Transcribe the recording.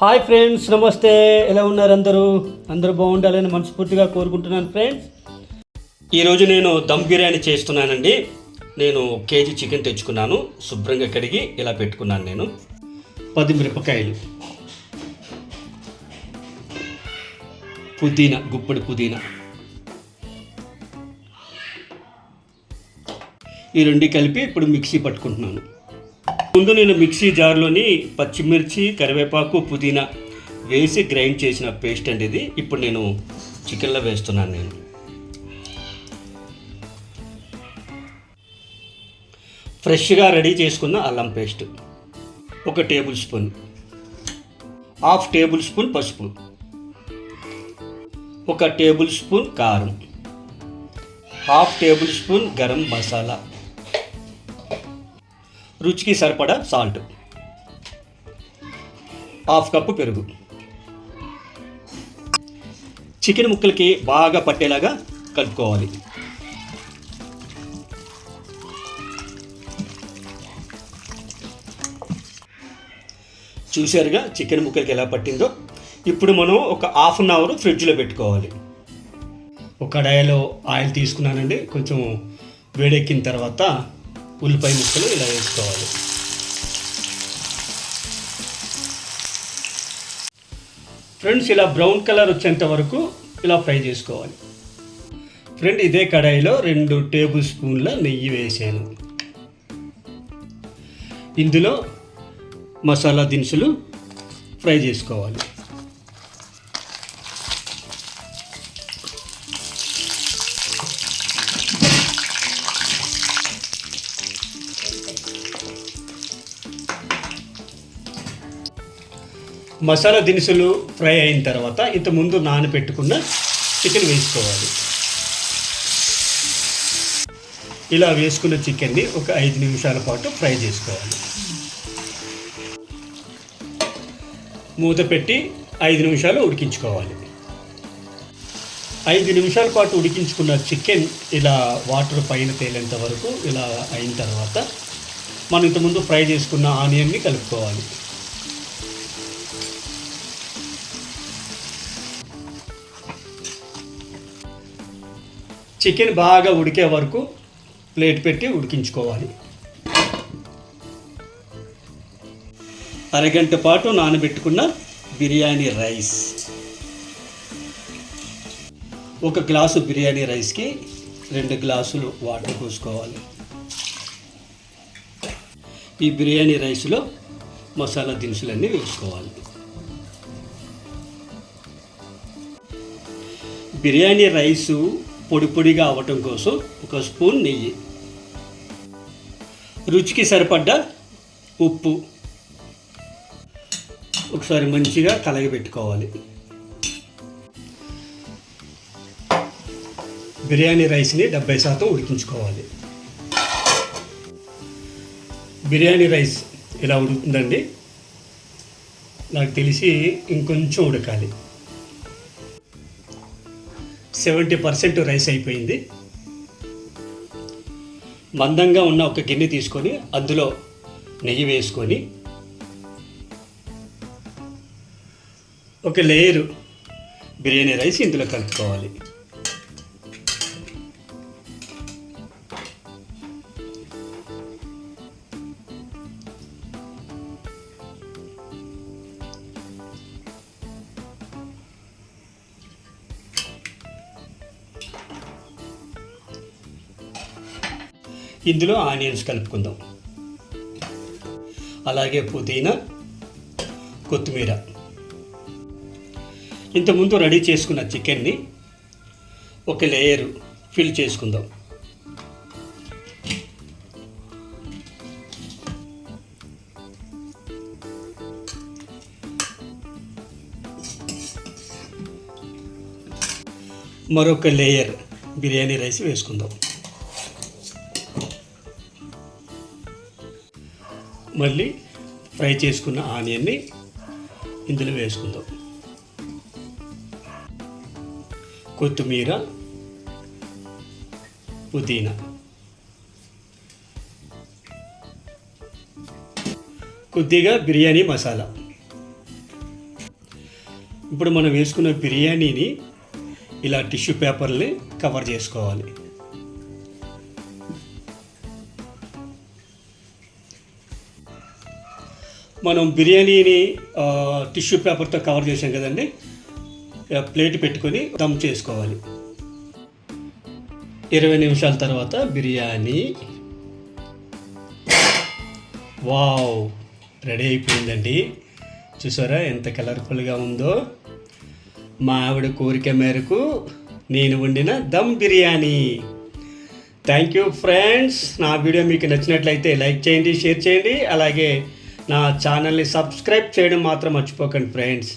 Hi friends నమస్తే. ఎలా ఉన్నారు అందరూ? అందరూ బాగుండాలని మనస్ఫూర్తిగా కోరుకుంటున్నాను ఫ్రెండ్స్. ఈరోజు నేను దమ్ బిర్యానీ చేస్తున్నానండి. నేను కేజీ చికెన్ తెచ్చుకున్నాను. శుభ్రంగా కడిగి ఇలా పెట్టుకున్నాను నేను. పది మిరపకాయలు. పుదీనా గుప్పడి పుదీనా. ఈ రెండు కలిపి ఇప్పుడు మిక్సీ పట్టుకుంటున్నాను. ముందు నేను మిక్సీ జార్లోని పచ్చిమిర్చి కరివేపాకు పుదీనా వేసి గ్రైండ్ చేసిన పేస్ట్ అండి ఇది. ఇప్పుడు నేను చికెన్లో వేస్తున్నాను నేను. ఫ్రెష్గా రెడీ చేసుకున్న అల్లం పేస్ట్. ఒక table spoon. Half table spoon పసుపు. ఒక టేబుల్ స్పూన్ కారం. Half table spoon garam masala. రుచికి సరిపడా సాల్ట్ హాఫ్ కప్పు పెరుగు. చికెన్ ముక్కలకి బాగా పట్టేలాగా కలుపుకోవాలి. చూశారుగా చికెన్ ముక్కలకి ఎలా పట్టిందో? ఇప్పుడు మనం ఒక హాఫ్ అన్ అవర్ ఫ్రిడ్జ్లో పెట్టుకోవాలి. ఒక కడాయిలో ఆయిల్ తీసుకున్నానండి. కొంచెం వేడెక్కిన తర్వాత ఉల్లిపాయ ముక్కలు ఇలా వేసుకోవాలి. ఫ్రెండ్స్ ఇలా బ్రౌన్ కలర్ వచ్చేంత వరకు ఇలా ఫ్రై చేసుకోవాలి. ఫ్రెండ్ ఇదే కడాయిలో రెండు టేబుల్ స్పూన్ల నెయ్యి వేసాను. ఇందులో మసాలా దినుసులు ఫ్రై చేసుకోవాలి. మసాలా దినుసులు ఫ్రై అయిన తర్వాత ఇంతకుముందు నానబెట్టుకున్న చికెన్ వేసుకోవాలి. ఇలా వేసుకున్న చికెన్ని ఒక ఐదు నిమిషాల పాటు ఫ్రై చేసుకోవాలి. మూత పెట్టి ఐదు నిమిషాలు ఉడికించుకోవాలి. ఐదు నిమిషాల పాటు ఉడికించుకున్న చికెన్ ఇలా వాటర్ పైన తేలేంత వరకు ఇలా అయిన తర్వాత మనం ఇంతకుముందు ఫ్రై చేసుకున్న ఆనియన్ని కలుపుకోవాలి. చికెన్ బాగా ఉడికే వరకు ప్లేట్ పెట్టి ఉడికించుకోవాలి. అరగంట పాటు నానబెట్టుకున్న బిర్యానీ రైస్. ఒక గ్లాసు బిర్యానీ రైస్కి రెండు గ్లాసులు వాటర్ పోసుకోవాలి. ఈ బిర్యానీ రైస్లో మసాలా దినుసులన్నీ వేసుకోవాలి. బిర్యానీ రైసు పొడి పొడిగా అవ్వటం కోసం ఒక స్పూన్ నెయ్యి. రుచికి సరిపడ్డ ఉప్పు ఒకసారి మంచిగా కలగబెట్టుకోవాలి. బిర్యానీ రైస్ని డెబ్బై శాతం ఉడికించుకోవాలి. బిర్యానీ రైస్ ఇలా ఉడుకుతుందండి? నాకు తెలిసి ఇంకొంచెం ఉడకాలి. సెవెంటీ పర్సెంట్ రైస్ అయిపోయింది. మందంగా ఉన్న ఒక గిన్నె తీసుకొని అందులో నెయ్యి వేసుకొని ఒక లేయరు బిర్యానీ రైస్ ఇందులో కలుపుకోవాలి. ఇందులో ఆనియన్స్ కలుపుకుందాం. అలాగే పుదీనా కొత్తిమీర. ఇంతకుముందు రెడీ చేసుకున్న చికెన్ని ఒక లేయర్ ఫిల్ చేసుకుందాం. మరొక లేయర్ బిర్యానీ రైస్ వేసుకుందాం. మళ్ళీ ఫ్రై చేసుకున్న ఆనియన్ని ఇందులో వేసుకుందాం. కొత్తిమీర పుదీనా. కొద్దిగా బిర్యానీ మసాలా. ఇప్పుడు మనం వేసుకున్న బిర్యానీని ఇలా టిష్యూ పేపర్ని కవర్ చేసుకోవాలి. మనం బిర్యానీని టిష్యూ పేపర్తో కవర్ చేసాం కదండి. ప్లేట్ పెట్టుకొని దమ్ చేసుకోవాలి. ఇరవై నిమిషాల తర్వాత బిర్యానీ. వావ్ రెడీ అయిపోయిందండి. చూసారా ఎంత కలర్ఫుల్గా ఉందో. మా ఆవిడ కోరిక మేరకు నేను వండిన dum biryani. Thank you friends. నా వీడియో మీకు నచ్చినట్లయితే లైక్ చేయండి షేర్ చేయండి. అలాగే నా ఛానల్ని సబ్స్క్రైబ్ చేయడం మాత్రం మర్చిపోకండి ఫ్రెండ్స్.